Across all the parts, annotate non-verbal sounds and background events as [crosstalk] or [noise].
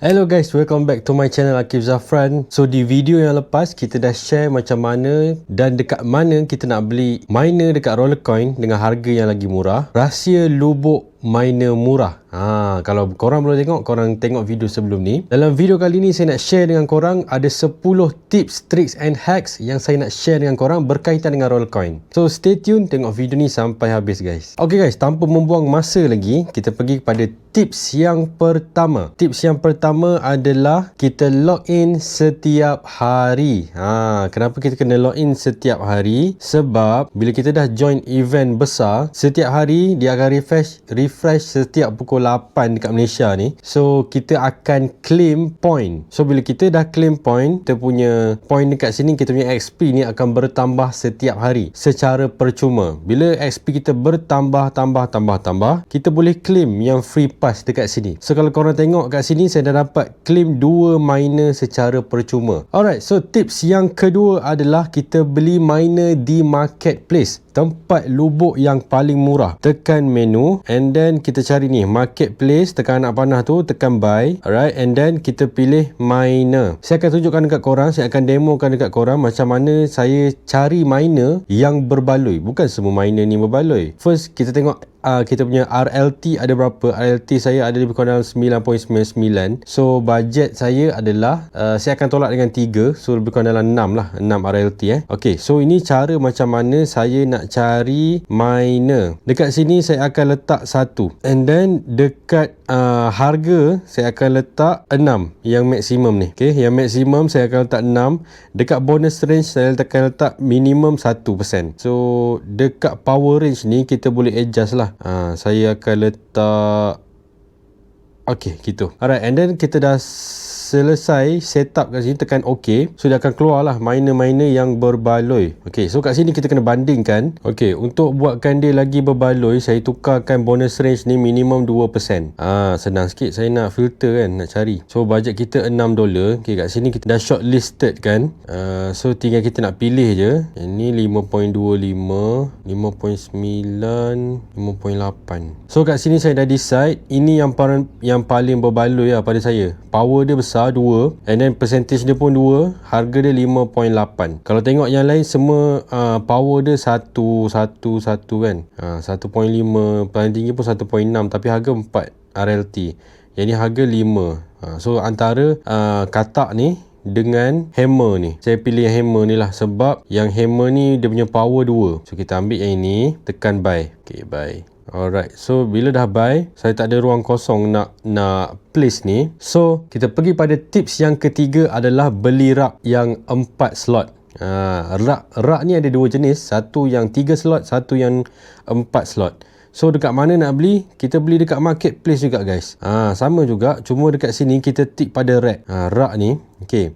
Hello guys, welcome back to my channel Akif Zafran. So di video yang lepas kita dah share macam mana dan dekat mana kita nak beli miner dekat Rollercoin dengan harga yang lagi murah. Rahsia lubuk miner murah. Ha, kalau korang belum tengok, korang tengok video sebelum ni. Dalam video kali ni saya nak share dengan korang ada 10 tips, tricks and hacks yang saya nak share dengan korang berkaitan dengan Rollercoin. So stay tune tengok video ni sampai habis guys. Okay guys, tanpa membuang masa lagi, kita pergi kepada tips yang pertama. Tips yang pertama adalah kita log in setiap hari. Ha, kenapa kita kena log in setiap hari? Sebab bila kita dah join event besar, setiap hari dia akan refresh refresh setiap pukul 8 dekat Malaysia ni. So kita akan claim point. So bila kita dah claim point, kita punya point dekat sini kita punya XP ni akan bertambah setiap hari secara percuma. Bila XP kita bertambah tambah tambah tambah, kita boleh claim yang free pass dekat sini. So kalau korang tengok kat sini saya dah dapat claim dua miner secara percuma. Alright, so tips yang kedua adalah kita beli miner di marketplace tempat lubuk yang paling murah tekan menu and then kita cari ni marketplace tekan anak panah tu tekan buy alright and then kita pilih miner. Saya akan tunjukkan dekat korang saya akan demokan dekat korang macam mana saya cari miner yang berbaloi. Bukan semua miner ni berbaloi. First kita tengok uh, kita punya RLT ada berapa? RLT saya ada lebih kurang 9.99 so budget saya adalah uh, saya akan tolak dengan 3 so lebih kurang dalam 6 lah 6 RLT eh. Ok so ini cara macam mana saya nak cari miner dekat sini saya akan letak satu. And then dekat uh, harga saya akan letak 6 yang maksimum ni. Ok yang maksimum saya akan letak 6 dekat bonus range saya akan letak minimum 1% so dekat power range ni kita boleh adjust lah uh, saya akan letak Okay, gitu. Alright, and then kita dah selesai setup kat sini tekan OK. So dia akan keluar lah miner-miner yang berbaloi. Ok so kat sini kita kena bandingkan. Ok untuk buatkan dia lagi berbaloi saya tukarkan bonus range ni minimum 2% ah senang sikit. Saya nak filter kan nak cari. So budget kita 6 dolar. Ok kat sini kita dah shortlisted kan. Uh, so tinggal kita nak pilih je. Ini 5.25 5.9 5.8 so kat sini saya dah decide. Ini yang yang paling berbaloi lah pada saya. Power dia besar besar 2 and then percentage dia pun 2 harga dia 5.8 kalau tengok yang lain semua uh, power dia 1 1 1 kan? Uh, 1.5 paling tinggi pun 1.6 tapi harga 4 RLT yang ni harga 5 uh, so antara uh, katak ni dengan hammer ni saya pilih yang hammer ni lah sebab yang hammer ni dia punya power 2 so kita ambil yang ini tekan buy ok buy Alright, so bila dah buy, saya tak ada ruang kosong nak nak place ni. So, kita pergi pada tips yang ketiga adalah beli rak yang 4 slot. Ha, rak, rak ni ada dua jenis. Satu yang 3 slot, satu yang 4 slot. So, dekat mana nak beli? Kita beli dekat marketplace juga guys. Ha, sama juga, cuma dekat sini kita tik pada rack. Ha, rak ni, okay.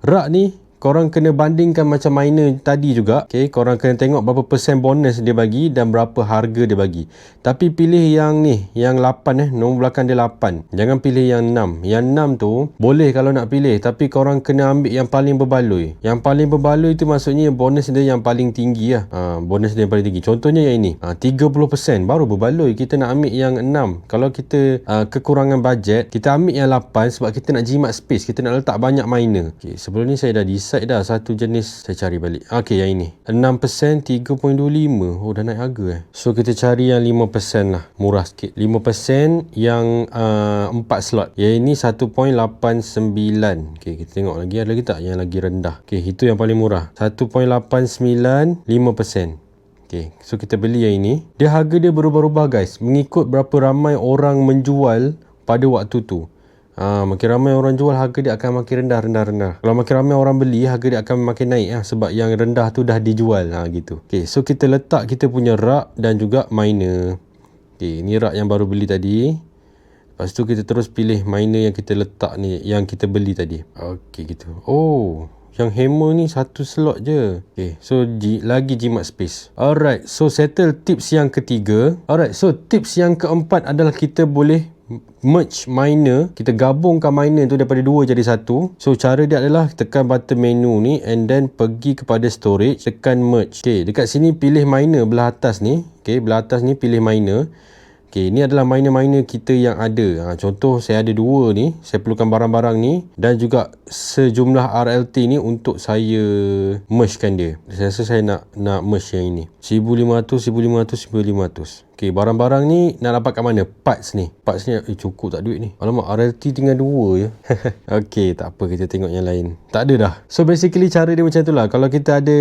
Rak ni korang kena bandingkan macam miner tadi juga. Okay? korang kena tengok berapa persen bonus dia bagi dan berapa harga dia bagi. Tapi pilih yang ni yang 8 eh nombor belakang dia 8 jangan pilih yang 6 yang 6 tu boleh kalau nak pilih tapi korang kena ambil yang paling berbaloi. Yang paling berbaloi tu maksudnya bonus dia yang paling tinggi lah. Ha, bonus dia yang paling tinggi. Contohnya yang ini. Ha, 30% baru berbaloi kita nak ambil yang 6 kalau kita ha, kekurangan bajet kita ambil yang 8 sebab kita nak jimat space. Kita nak letak banyak miner. Okay, sebelum ni saya dah decide decide dah satu jenis saya cari balik. Okey yang ini. 6% 3.25. Oh dah naik harga eh. So kita cari yang 5% lah. Murah sikit. 5% yang uh, 4 slot. Yang ini 1.89. Okey kita tengok lagi ada lagi tak yang lagi rendah. Okey itu yang paling murah. 1.89 5%. Okay, so kita beli yang ini. Dia harga dia berubah-ubah guys. Mengikut berapa ramai orang menjual pada waktu tu. Ha, makin ramai orang jual harga dia akan makin rendah rendah rendah. Kalau makin ramai orang beli harga dia akan makin naik ya sebab yang rendah tu dah dijual ha gitu. Okey, so kita letak kita punya rak dan juga miner. Okey, ini rak yang baru beli tadi. Lepas tu kita terus pilih miner yang kita letak ni yang kita beli tadi. Okey gitu. Oh, yang hammer ni satu slot je. Okay, so G, lagi jimat space. Alright, so settle tips yang ketiga. Alright, so tips yang keempat adalah kita boleh merge miner kita gabungkan miner tu daripada dua jadi satu. So cara dia adalah tekan button menu ni and then pergi kepada storage tekan merge. Ok dekat sini pilih miner belah atas ni. Ok belah atas ni pilih miner Okay, ni adalah miner-miner kita yang ada. Ha, contoh saya ada dua ni. Saya perlukan barang-barang ni dan juga sejumlah RLT ni untuk saya mergekan dia. Saya rasa saya nak nak merge yang ini. 1500, 1500, 1500. Okay, barang-barang ni nak dapat kat mana? Parts ni. Parts ni eh, cukup tak duit ni. Alamak, RLT tinggal dua [laughs] je. okay, tak apa. Kita tengok yang lain. Tak ada dah. So, basically cara dia macam tu lah. Kalau kita ada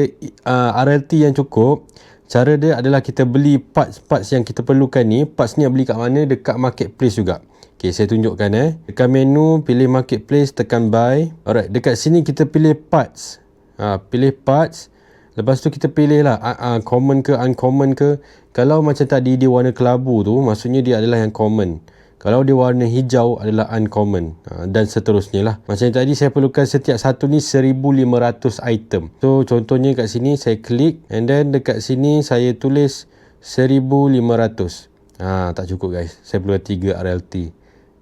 uh, RLT yang cukup, Cara dia adalah kita beli parts-parts yang kita perlukan ni. Parts ni beli kat mana? Dekat marketplace juga. Okay, saya tunjukkan eh. Dekat menu, pilih marketplace, tekan buy. Alright, dekat sini kita pilih parts. Ha, pilih parts. Lepas tu kita pilih lah uh, uh, common ke uncommon ke. Kalau macam tadi dia warna kelabu tu, maksudnya dia adalah yang common. Kalau dia warna hijau adalah uncommon ha, dan seterusnya lah. Macam tadi saya perlukan setiap satu ni 1500 item. So contohnya kat sini saya klik and then dekat sini saya tulis 1500. Ha, tak cukup guys. Saya perlu 3 RLT.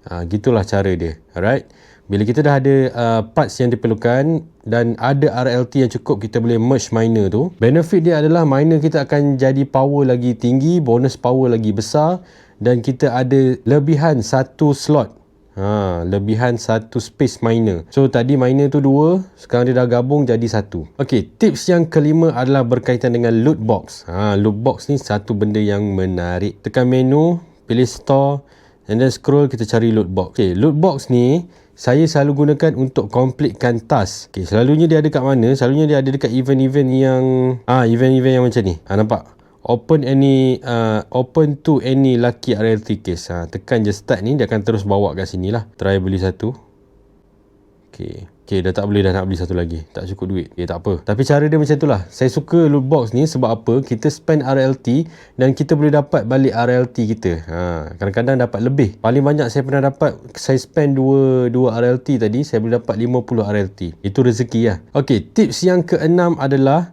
Ha, gitulah cara dia. Alright. Bila kita dah ada uh, parts yang diperlukan dan ada RLT yang cukup kita boleh merge miner tu. Benefit dia adalah miner kita akan jadi power lagi tinggi, bonus power lagi besar dan kita ada lebihan satu slot ha, lebihan satu space miner so tadi miner tu dua sekarang dia dah gabung jadi satu ok tips yang kelima adalah berkaitan dengan loot box ha, loot box ni satu benda yang menarik tekan menu pilih store and then scroll kita cari loot box ok loot box ni saya selalu gunakan untuk completekan task. Okay, selalunya dia ada kat mana? Selalunya dia ada dekat event-event yang ah event-event yang macam ni. Ah nampak? Open any uh, open to any lucky RLT case. Ha, tekan je start ni dia akan terus bawa kat sini lah. Try beli satu. Ok ok dah tak boleh dah nak beli satu lagi. Tak cukup duit. Ok tak apa. Tapi cara dia macam tu lah. Saya suka loot box ni sebab apa? Kita spend RLT dan kita boleh dapat balik RLT kita. Ha, kadang-kadang dapat lebih. Paling banyak saya pernah dapat saya spend 2, 2 RLT tadi saya boleh dapat 50 RLT itu rezeki lah. Ok tips yang keenam adalah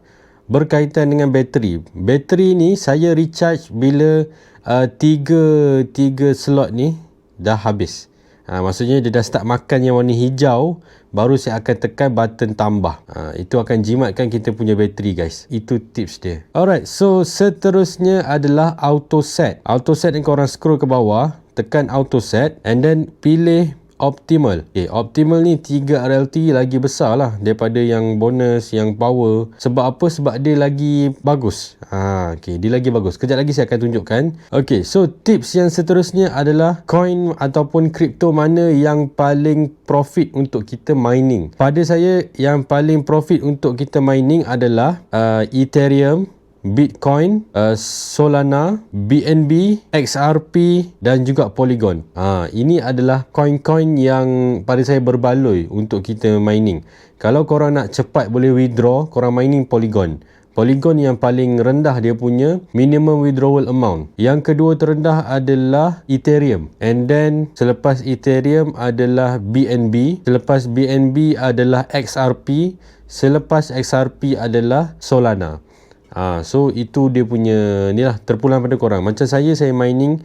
berkaitan dengan bateri. Bateri ni saya recharge bila uh, tiga, tiga slot ni dah habis. Ha, maksudnya dia dah start makan yang warna hijau baru saya akan tekan button tambah. Ha, itu akan jimatkan kita punya bateri guys. Itu tips dia. Alright, so seterusnya adalah auto set. Auto set ni korang scroll ke bawah, tekan auto set and then pilih optimal. Okay, optimal ni 3 RLT lagi besar lah daripada yang bonus, yang power. Sebab apa? Sebab dia lagi bagus. Ha, okay, dia lagi bagus. Kejap lagi saya akan tunjukkan. Okay, so tips yang seterusnya adalah coin ataupun crypto mana yang paling profit untuk kita mining. Pada saya, yang paling profit untuk kita mining adalah uh, Ethereum, Bitcoin, uh, Solana, BNB, XRP dan juga Polygon. Ha, ini adalah coin-coin yang pada saya berbaloi untuk kita mining. Kalau korang nak cepat boleh withdraw, korang mining Polygon. Polygon yang paling rendah dia punya minimum withdrawal amount. Yang kedua terendah adalah Ethereum. And then selepas Ethereum adalah BNB. Selepas BNB adalah XRP. Selepas XRP adalah Solana. Ha, so itu dia punya ni lah terpulang pada korang. Macam saya saya mining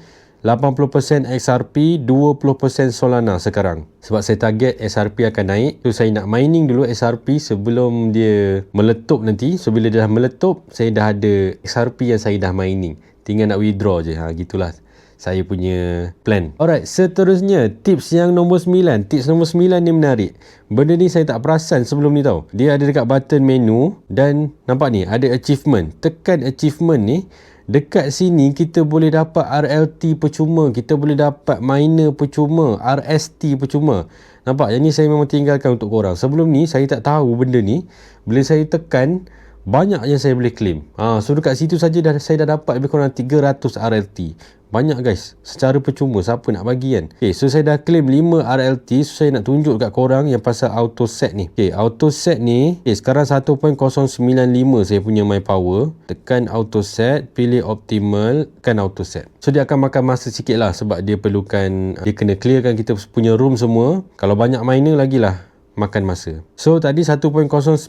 80% XRP, 20% Solana sekarang. Sebab saya target XRP akan naik. So saya nak mining dulu XRP sebelum dia meletup nanti. So bila dia dah meletup, saya dah ada XRP yang saya dah mining. Tinggal nak withdraw je. Ha, gitulah saya punya plan. Alright, seterusnya tips yang nombor 9. Tips nombor 9 ni menarik. Benda ni saya tak perasan sebelum ni tau. Dia ada dekat button menu dan nampak ni ada achievement. Tekan achievement ni. Dekat sini kita boleh dapat RLT percuma. Kita boleh dapat miner percuma. RST percuma. Nampak? Yang ni saya memang tinggalkan untuk korang. Sebelum ni saya tak tahu benda ni. Bila saya tekan banyak yang saya boleh claim. Ha, so dekat situ saja dah saya dah dapat lebih kurang 300 RLT. Banyak guys. Secara percuma. Siapa nak bagi kan? Okay, so saya dah claim 5 RLT. So saya nak tunjuk kat korang yang pasal auto set ni. Okay, auto set ni. Okay, sekarang 1.095 saya punya my power. Tekan auto set. Pilih optimal. Tekan auto set. So dia akan makan masa sikit lah. Sebab dia perlukan. Dia kena clearkan kita punya room semua. Kalau banyak miner lagi lah makan masa. So tadi 1.095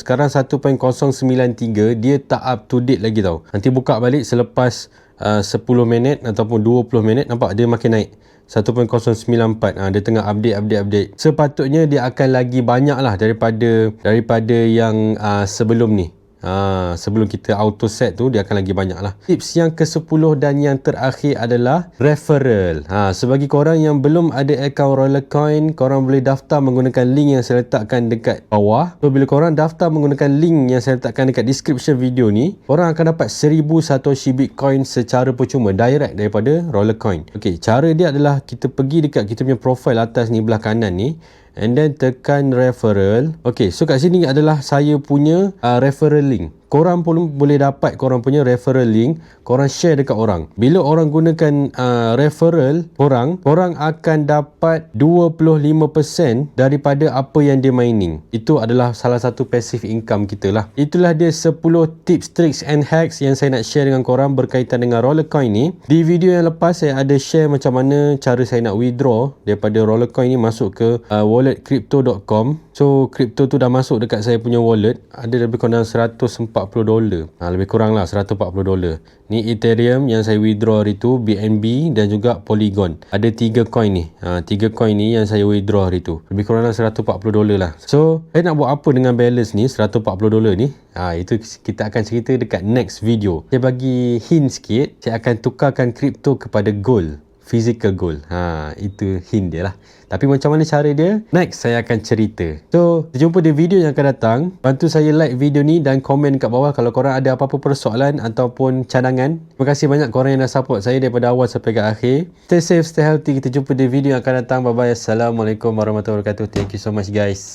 sekarang 1.093 dia tak up to date lagi tau. Nanti buka balik selepas uh, 10 minit ataupun 20 minit nampak? Dia makin naik. 1.094 ha, dia tengah update update update. Sepatutnya dia akan lagi banyak lah daripada daripada yang uh, sebelum ni Ha, sebelum kita auto set tu dia akan lagi banyak lah. Tips yang ke-10 dan yang terakhir adalah referral. Ha, sebagi korang yang belum ada account Rollercoin, korang boleh daftar menggunakan link yang saya letakkan dekat bawah. So bila korang daftar menggunakan link yang saya letakkan dekat description video ni, korang akan dapat 1000 Satoshi Bitcoin secara percuma direct daripada Rollercoin. Okey, cara dia adalah kita pergi dekat kita punya profile atas ni belah kanan ni and then tekan referral. Okay, so kat sini adalah saya punya uh, referral link korang pun boleh dapat korang punya referral link korang share dekat orang. Bila orang gunakan uh, referral korang korang akan dapat 25% daripada apa yang dia mining. Itu adalah salah satu passive income kita lah. Itulah dia 10 tips tricks and hacks yang saya nak share dengan korang berkaitan dengan Rollercoin ni. Di video yang lepas saya ada share macam mana cara saya nak withdraw daripada Rollercoin ni masuk ke uh, walletcrypto.com so crypto tu dah masuk dekat saya punya wallet ada lebih kurang 140 dolar. Ha, lebih kurang lah 140 dolar. Ni Ethereum yang saya withdraw hari tu, BNB dan juga Polygon. Ada tiga coin ni. Ha, tiga coin ni yang saya withdraw hari tu. Lebih kurang lah 140 dolar lah. So, saya nak buat apa dengan balance ni 140 dolar ni? Ha, itu kita akan cerita dekat next video. Saya bagi hint sikit. Saya akan tukarkan crypto kepada gold physical goal. Ha, itu hint dia lah. Tapi macam mana cara dia? Next, saya akan cerita. So, jumpa di video yang akan datang. Bantu saya like video ni dan komen kat bawah kalau korang ada apa-apa persoalan ataupun cadangan. Terima kasih banyak korang yang dah support saya daripada awal sampai ke akhir. Stay safe, stay healthy. Kita jumpa di video yang akan datang. Bye-bye. Assalamualaikum warahmatullahi wabarakatuh. Thank you so much guys.